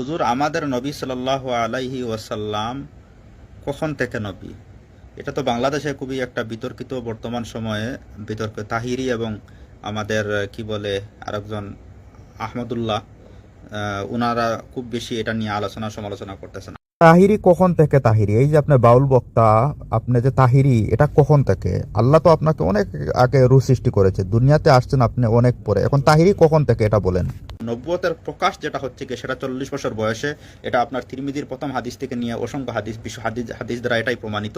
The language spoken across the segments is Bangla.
হুজুর, আমাদের নবী সাল্লাহ আলাইহি ওয়াসাল্লাম কখন থেকে নবী? এটা তো বাংলাদেশে খুবই একটা বিতর্কিত বর্তমান সময়ে বিতর্ক। তাহিরি এবং আমাদের, কি বলে, আরেকজন আহমদুল্লাহ ওনারা খুব বেশি এটা নিয়ে আলোচনা সমালোচনা করতেছেন। তাহিরি কখন থেকে তাহিরি? এই যে আপনার বাউল বক্তা, আপনি যে তাহিরি, এটা কখন থেকে? আল্লাহ তো আপনাকে অনেক আগে রু সৃষ্টি করেছে, দুনিয়াতে আসছেন আপনি অনেক পরে। এখন তাহিরি কখন থেকে এটা বলেন? নব্বতের প্রকাশ যেটা হচ্ছে কি, সেটা চল্লিশ বছর বয়সে। এটা আপনার তিরমিদির প্রথম হাদিস থেকে নিয়ে অসংখ্য হাদিস বিশ্ব হাদিস হাদিস দ্বারা এটাই প্রমাণিত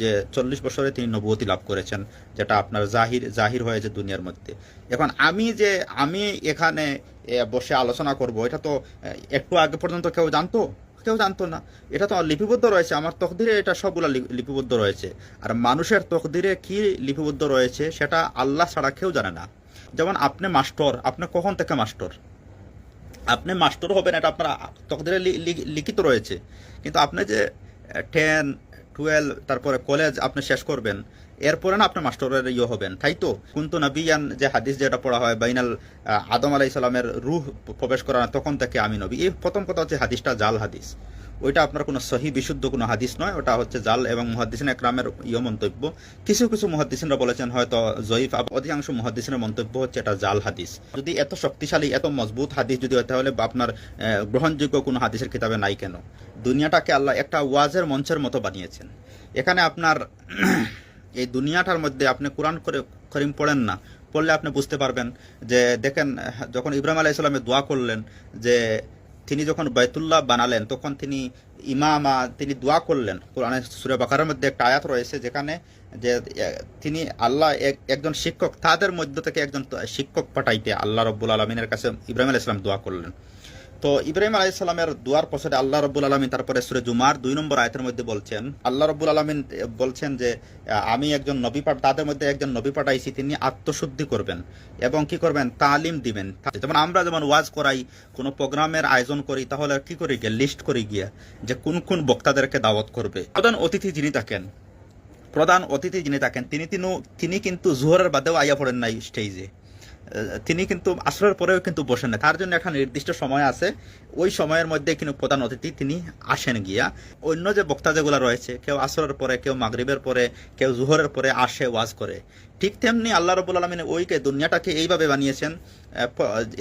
যে চল্লিশ বছরে তিনি নবুয়তি লাভ করেছেন, যেটা আপনার জাহির জাহির হয়েছে দুনিয়ার মধ্যে। এখন আমি যে, আমি এখানে বসে আলোচনা করব, এটা তো একটু আগে পর্যন্ত কেউ জানতো? কেউ জানতো না। এটা তো লিপিবদ্ধ রয়েছে, আমার তকদিরে এটা সবগুলা লিপিবদ্ধ রয়েছে। আর মানুষের তকদিরে কি লিপিবদ্ধ রয়েছে, সেটা আল্লাহ ছাড়া কেউ জানে না। যেমন আপনি মাস্টর, আপনি কখন থেকে মাস্টর? আপনি মাস্টার হবেন এটা আপনার তকদিরে লিখিত রয়েছে। কিন্তু আপনি যে টেন টুয়েলভ তারপরে কলেজ আপনি শেষ করবেন এরপরে না আপনি মাস্টারের ইয়ে হবেন, তাই তো? কিন্তু নবিয়ান যে হাদিস যেটা পড়া হয়, বাইনাল আদম আলাই সালামের রুহ প্রবেশ করা তখন থেকে আমি নবী। এই প্রথম কথা হচ্ছে হাদিসটা জাল হাদিস। ওইটা আপনার কোনো সহি, বিশুদ্ধ কোনো হাদিস নয়, ওটা হচ্ছে জাল এবং মুহাদ্দিসিন একরামের ইয়ে মন্তব্য। কিছু কিছু মুহাদ্দিসিনরা বলেছেন হয়তো জয়ীফ অধিকাংশ মুহাদ্দিসিনের মন্তব্য হচ্ছে এটা জাল হাদিস। যদি এত শক্তিশালী, এত মজবুত হাদিস যদি হয়, তাহলে আপনার গ্রহণযোগ্য কোনো হাদিসের কিতাবে নাই কেন? দুনিয়াটাকে আল্লাহ একটা ওয়াজের মঞ্চের মতো বানিয়েছেন। এখানে আপনার এই দুনিয়াটার মধ্যে আপনি কোরআন করে করিম পড়েন না, পড়লে আপনি বুঝতে পারবেন যে দেখেন, যখন ইব্রাহিম আলাহ ইসলামে দোয়া করলেন যে তিনি যখন বাইতুল্লাহ বানালেন, তখন তিনি ইমামা, তিনি দোয়া করলেন। কোরআনে সুরে বাকারের মধ্যে একটা আয়াত রয়েছে যেখানে যে তিনি আল্লাহ এক- একজন শিক্ষক, তাদের মধ্য থেকে একজন শিক্ষক পাঠাইতে আল্লাহ রব্বুল আলমিনের কাছে ইব্রাহিম আলাহ ইসলাম দোয়া করলেন। তো ইব্রাহিম আলাহ ইসলামের দোয়ার পছরে আল্লাহ রব্বুল আলমিন, তারপরে সুরে জুমার দুই নম্বর আয়তের মধ্যে বলছেন, আল্লাহ রব্বুল আলমিন বলছেন যে আমি একজন নবী পাঠ তাদের মধ্যে একজন নবী পাঠাইছি, তিনি আত্মশুদ্ধি করবেন এবং কি করবেন? তালিম দিবেন। যেমন আমরা যেমন ওয়াজ করাই, কোনো প্রোগ্রামের আয়োজন করি, তাহলে কি করি গিয়ে? লিস্ট করি গিয়ে যে কোন কোন বক্তাদেরকে দাওয়াত করবে। প্রধান অতিথি যিনি থাকেন, প্রধান অতিথি যিনি থাকেন, তিনি তিনি কিন্তু জোহরের বাদেও আইয়া পড়েন নাই স্টেজে তিনি কিন্তু আসরের পরেও কিন্তু বসেন না। তার জন্য একটা নির্দিষ্ট সময় আছে। ওই সময়ের মধ্যে কিন্তু প্রধান অতিথি তিনি আসেন গিয়া। অন্য যে বক্তা যেগুলো রয়েছে, কেউ আসরের পরে, কেউ মাগরিবের পরে, কেউ জুহরের পরে আসে ওয়াজ করে। ঠিক তেমনি আল্লাহ রবুল আলমিন ওইকে দুনিয়াটাকে এইভাবে বানিয়েছেন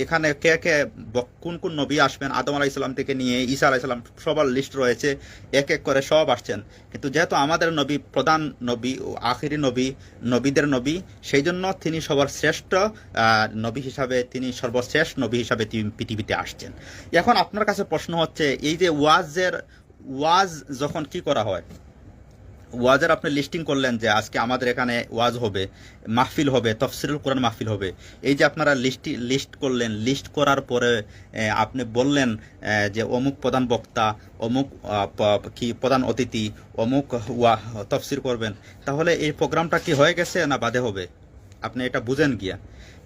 এখানে কে কে কোন কোন নবী আসবেন? আদম আলাহ ইসলাম থেকে নিয়ে ঈসা আলাহ ইসলাম সবার লিস্ট রয়েছে। এক এক করে সব আসছেন। কিন্তু যেহেতু আমাদের নবী প্রধান নবী ও আখিরি নবী, নবীদের নবী সেই জন্য তিনি সবার শ্রেষ্ঠ নবী হিসাবে তিনি সর্বশ্রেষ্ঠ নবী হিসাবে তিনি পৃথিবীতে আসছেন। এখন আপনার কাছে প্রশ্ন হচ্ছে, এই যে ওয়াজের, ওয়াজ যখন কি করা হয়? ওয়াজের আপনি লিস্টিং করলেন যে আজকে আমাদের এখানে ওয়াজ হবে, মাহফিল হবে, তফসিরুল কোরআন মাহফিল হবে। এই যে আপনারা লিস্টি লিস্ট করলেন লিস্ট করার পরে আপনি বললেন যে অমুক প্রধান বক্তা, অমুক কি প্রধান অতিথি, অমুক ওয়া, তফসির করবেন। তাহলে এই প্রোগ্রামটা কি হয়ে গেছে না বাদে হবে? আপনি এটা বুঝেন গিয়া।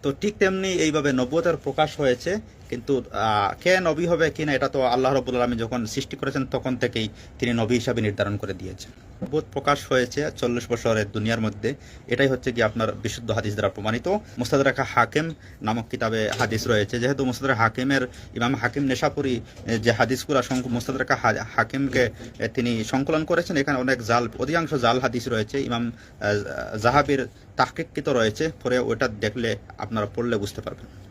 তো ঠিক তেমনি এইভাবে নব্বতের প্রকাশ হয়েছে। কিন্তু কে নবী হবে কিনা এটা তো আল্লাহ রবুল আলমী যখন সৃষ্টি করেছেন, তখন থেকেই তিনি নবী হিসাবে নির্ধারণ করে দিয়েছেন। বোধ প্রকাশ হয়েছে চল্লিশ বছরের দুনিয়ার মধ্যে, এটাই হচ্ছে কি আপনার বিশুদ্ধ হাদিস দ্বারা প্রমাণিত। মুস্তাদরাকা হাকিম নামক কিতাবে হাদিস রয়েছে, যেহেতু মুস্তাদরা হাকিমের, ইমাম হাকিম নেশাপুরি যে হাদিসগুলা মুস্তাদরাকা হা- হাকিমকে তিনি সংকলন করেছেন, এখানে অনেক জাল, অধিকাংশ জাল হাদিস রয়েছে, ইমাম জাহাবির তাহকিকৃত রয়েছে, পরে ওটা দেখলে আপনারা পড়লে বুঝতে পারবেন।